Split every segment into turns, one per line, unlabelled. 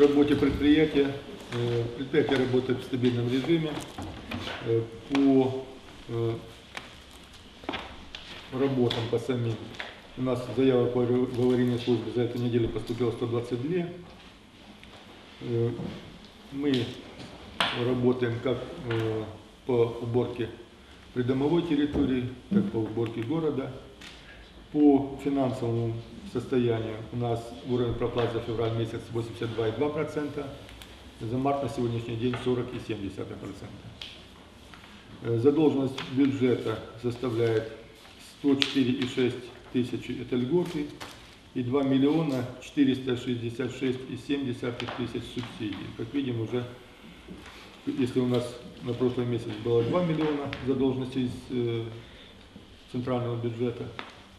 работе предприятия. Э, Предприятие работает в стабильном режиме. Э, По э, работам по самим у нас заявок в аварийной службе за эту неделю поступило 122. Э, Мы работаем как по уборке придомовой территории, так по уборке города. По финансовому состоянию у нас уровень проплат за февраль месяц 82,2%, за март на сегодняшний день 40,7%. Э, Задолженность бюджета составляет 104,6 тысячи, это льготы, и 2 миллиона 466,7 тысяч субсидий. Как видим, уже, если у нас на прошлый месяц было 2 миллиона задолженности из э, центрального бюджета,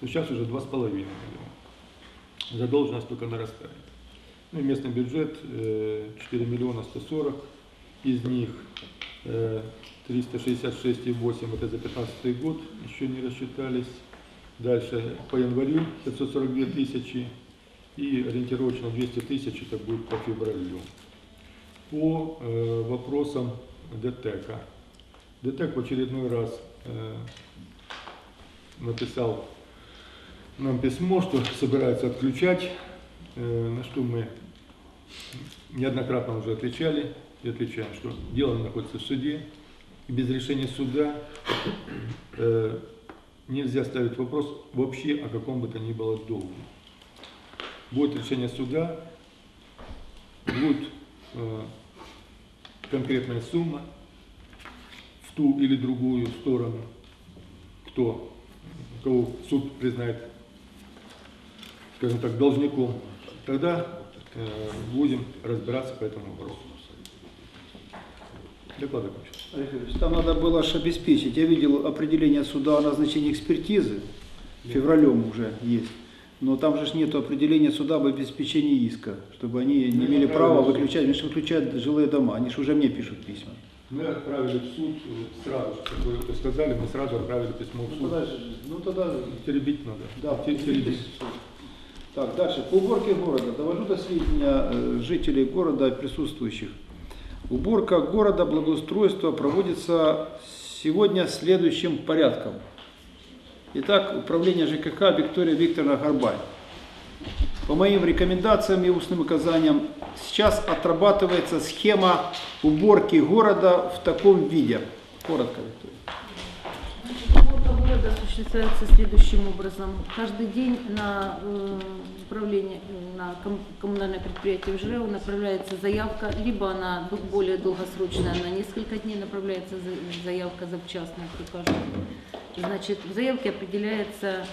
то сейчас уже 2,5 миллиона. Задолженность только нарастает. Ну и местный бюджет э, 4 миллиона 140, из них э, 366,8 это за 15 год, еще не рассчитались. Дальше по январю 542 тысячи и ориентировочно 200 тысяч это будет по февралю. По э, вопросам ДТЭКа. ДТЭК в очередной раз э, написал нам письмо, что собирается отключать, э, на что мы неоднократно уже отвечали и отвечаем, что дело находится в суде, и без решения суда э, нельзя ставить вопрос вообще о каком бы то ни было долге. Будет решение суда, будет э, конкретная сумма в ту или другую сторону, кто, кого суд признает, скажем так, должником, тогда э, будем разбираться по этому вопросу. Доклад
Юрьевич, Там надо было аж обеспечить. Я видел определение суда о назначении экспертизы. Февралем уже есть. Но там же нет определения суда об обеспечении иска, чтобы они не имели права выключать. Они же выключают жилые дома. Они же уже мне пишут письма.
Мы отправили в суд э, сразу, как вы это сказали, мы сразу отправили письмо в суд.
ну тогда
Теребить надо.
Да,
Те- теребить.
Так, дальше. По уборке города. Довожу до сведения э, жителей города и присутствующих. Уборка города, благоустройство проводится сегодня следующим порядком. Итак, управление ЖКХ Виктория Викторовна Горбай. По моим рекомендациям и устным указаниям сейчас отрабатывается схема уборки города в таком виде. Коротко, Виктория.
Города осуществляется следующим образом. Каждый день на э, управление, на ком- коммунальное предприятие ВЖРЭУ направляется заявка, либо она более долгосрочная, на несколько дней направляется за- заявка завчасно, прикажут. Значит, в заявке определяется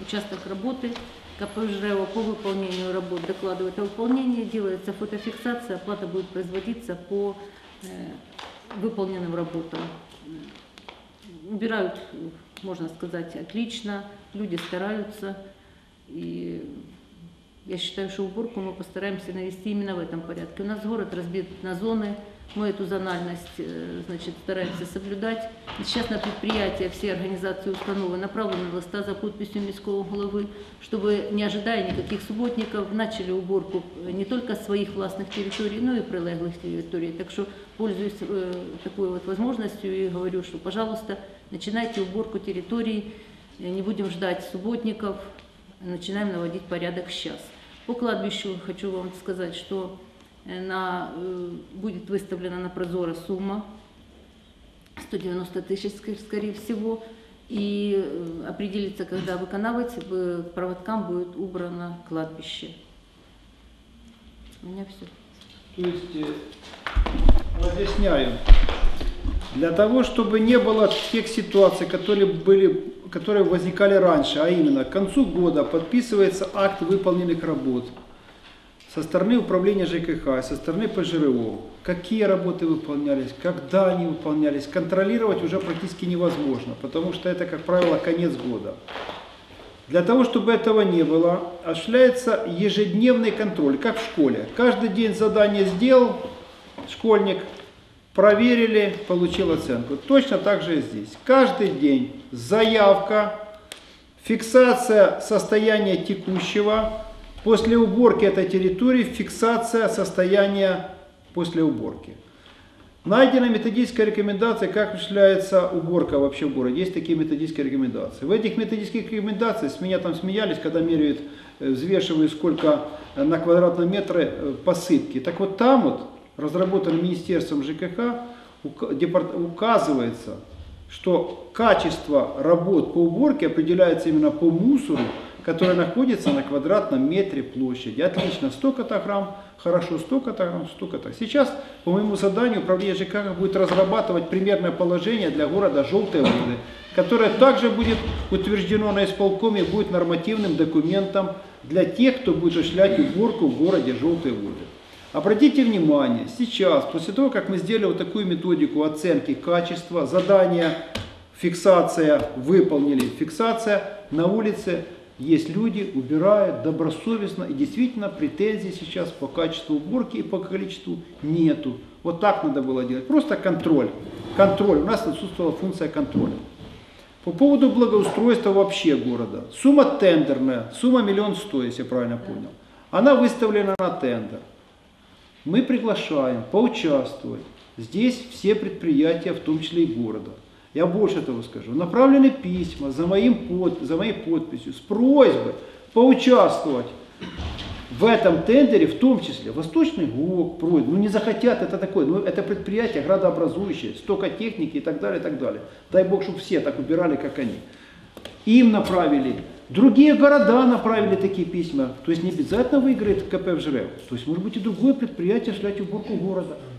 участок работы, КП ВЖРЭУ по выполнению работ докладывает о выполнении, делается фотофиксация, оплата будет производиться по э, выполненным работам убирают, можно сказать, отлично, люди стараются. И я считаю, что уборку мы постараемся навести именно в этом порядке. У нас город разбит на зоны, мы эту зональность э, значит, стараемся соблюдать. Сейчас на предприятия все организации установы направлены листа за подписью міського головы, чтобы, не ожидая никаких субботников, начали уборку э, не только своих властных территорий, но и прилеглых территорий. Так что пользуюсь э, такой вот возможностью и говорю, что, пожалуйста, начинайте уборку территорий, не будем ждать субботников, начинаем наводить порядок сейчас. По кладбищу хочу вам сказать, что на, будет выставлена на прозоро сумма 190 тысяч, ск- скорее всего, и э, определится, когда выконавать, э, к проводкам будет убрано кладбище. У меня все.
То есть, э, разъясняю, для того, чтобы не было тех ситуаций, которые, были, которые возникали раньше, а именно к концу года подписывается акт выполненных работ со стороны управления ЖКХ, со стороны ПЖРО, какие работы выполнялись, когда они выполнялись, контролировать уже практически невозможно, потому что это, как правило, конец года. Для того, чтобы этого не было, осуществляется ежедневный контроль, как в школе. Каждый день задание сделал школьник, проверили, получил оценку. Точно так же и здесь. Каждый день заявка, фиксация состояния текущего После уборки этой территории фиксация состояния после уборки. Найдена методическая рекомендация, как осуществляется уборка вообще в городе. Есть такие методические рекомендации. В этих методических рекомендациях с меня там смеялись, когда меряют, э, взвешивают, сколько э, на квадратном метре э, посыпки. Так вот там вот, разработанным Министерством ЖКХ, указывается, что качество работ по уборке определяется именно по мусору, который находится на квадратном метре площади. Отлично, столько-то грамм, хорошо, столько-то грамм, столько-то. Сейчас, по моему заданию, управление ЖКХ будет разрабатывать примерное положение для города Желтые воды, которое также будет утверждено на исполкоме, будет нормативным документом для тех, кто будет осуществлять уборку в городе Желтые воды. Обратите внимание, сейчас, после того, как мы сделали вот такую методику оценки качества, задание, фиксация, выполнили, фиксация, на улице есть люди, убирают добросовестно, и действительно претензий сейчас по качеству уборки и по количеству нету. Вот так надо было делать, просто контроль. Контроль, у нас отсутствовала функция контроля. По поводу благоустройства вообще города. Сумма тендерная, сумма миллион сто, если я правильно понял. Она выставлена на тендер. Мы приглашаем поучаствовать. Здесь все предприятия, в том числе и города. Я больше того скажу. Направлены письма за, моим под, за моей подписью с просьбой поучаствовать в этом тендере, в том числе Восточный ГОК, просьба. Ну не захотят, это такое, ну это предприятие градообразующее, столько техники и так далее, и так далее. Дай Бог, чтобы все так убирали, как они. Им направили. Другие города направили такие письма. То есть не обязательно выиграет КП в ЖРЭВ. То есть может быть и другое предприятие осуществлять уборку города.